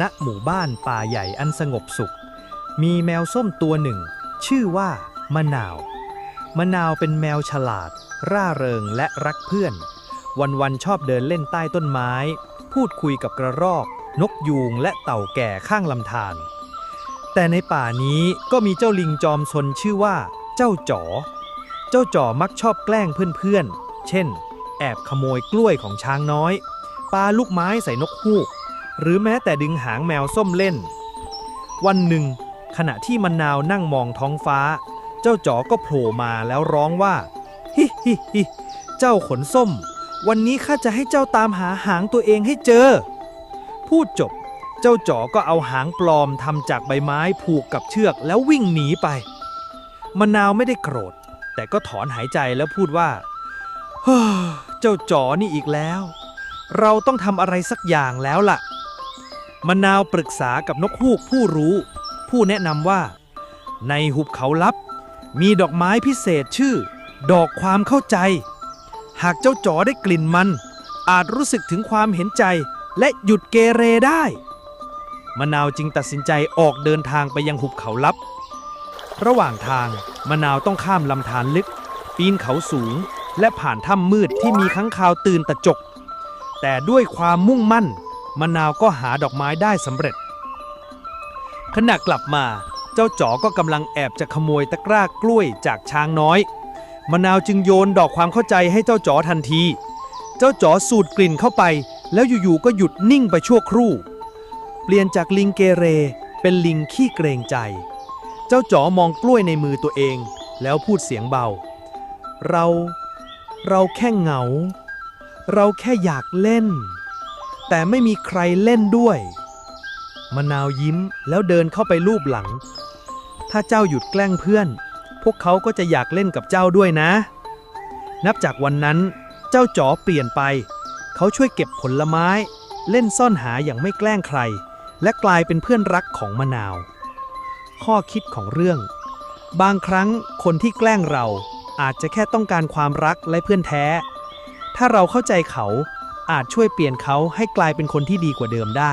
ณหมู่บ้านป่าใหญ่อันสงบสุข มีแมวส้มตัวหนึ่ง ชื่อว่ามะนาว มะนาวเป็นแมวฉลาด ร่าเริงและรักเพื่อน วันๆชอบเดินเล่นใต้ต้นไม้ พูดคุยกับกระรอก นกยูงและเต่าแก่ข้างลำธารแต่ในป่านี้ก็มีเจ้าลิงจอมซนชื่อว่า เจ้าจ๋อ เจ้าจ๋อมักชอบแกล้งเพื่อนๆเช่น แอบขโมยกล้วยของช้างน้อยปาลูกไม้ใส่นกฮูก หรือแม้แต่ดึงหางแมวส้มเล่น วันหนึ่ง ขณะที่มะนาวนั่งมองท้องฟ้า เจ้าจ๋อก็โผล่มาแล้วร้องว่า ฮิฮิฮิเจ้าขนส้ม วันนี้ข้าจะให้เจ้าตามหาหางตัวเองให้เจอ พูดจบ เจ้าจ๋อก็เอาหางปลอมทำจากใบไม้ผูกกับเชือกแล้ววิ่งหนีไปมะนาวไม่ได้โกรธ แต่ก็ถอนหายใจแล้วพูดว่าเฮ้อเจ้าจ๋อนี่อีกแล้ว เราต้องทำอะไรสักอย่างแล้วล่ะ มะนาวปรึกษากับนกฮูกผู้รู้ ผู้แนะนำว่า ในหุบเขาลับ มีดอกไม้พิเศษชื่อ ดอกความเข้าใจ หากเจ้าจ๋อได้กลิ่นมัน อาจรู้สึกถึงความเห็นใจและหยุดเกเรได้มะนาวจึงตัดสินใจออกเดินทางไปยังหุบเขาลับ ระหว่างทางมะนาวต้องข้ามลำธารลึก ปีนเขาสูง และผ่านถ้ำมืดที่มีค้างคาวตื่นตะจก แต่ด้วยความมุ่งมั่น มะนาวก็หาดอกไม้ได้สำเร็จ ขณะกลับมาเจ้าจ๋อก็กำลังแอบจะขโมยตะกร้ากล้วยจากช้างน้อย มะนาวจึงโยนดอกความเข้าใจให้เจ้าจ๋อทันที เจ้าจ๋อสูดกลิ่นเข้าไป แล้วอยู่ๆก็หยุดนิ่งไปชั่วครู่ เปลี่ยนจากลิงเกเร เป็นลิงขี้เกรงใจ เจ้าจ๋อมองกล้วยในมือตัวเอง แล้วพูดเสียงเบา เรา เราแค่เหงา เราแค่อยากเล่น แต่ไม่มีใครเล่นด้วย มะนาวยิ้มแล้วเดินเข้าไปลูบหลัง ถ้าเจ้าหยุดแกล้งเพื่อน พวกเขาก็จะอยากเล่นกับเจ้าด้วยนะ นับจากวันนั้น เจ้าจ๋อเปลี่ยนไป เขาช่วยเก็บผลไม้ เล่นซ่อนหาอย่างไม่แกล้งใคร และกลายเป็นเพื่อนรักของมะนาว ข้อคิดของเรื่อง บางครั้งคนที่แกล้งเราอาจจะแค่ต้องการความรักและเพื่อนแท้ ถ้าเราเข้าใจเขา อาจช่วยเปลี่ยนเขาให้กลายเป็นคนที่ดีกว่าเดิมได้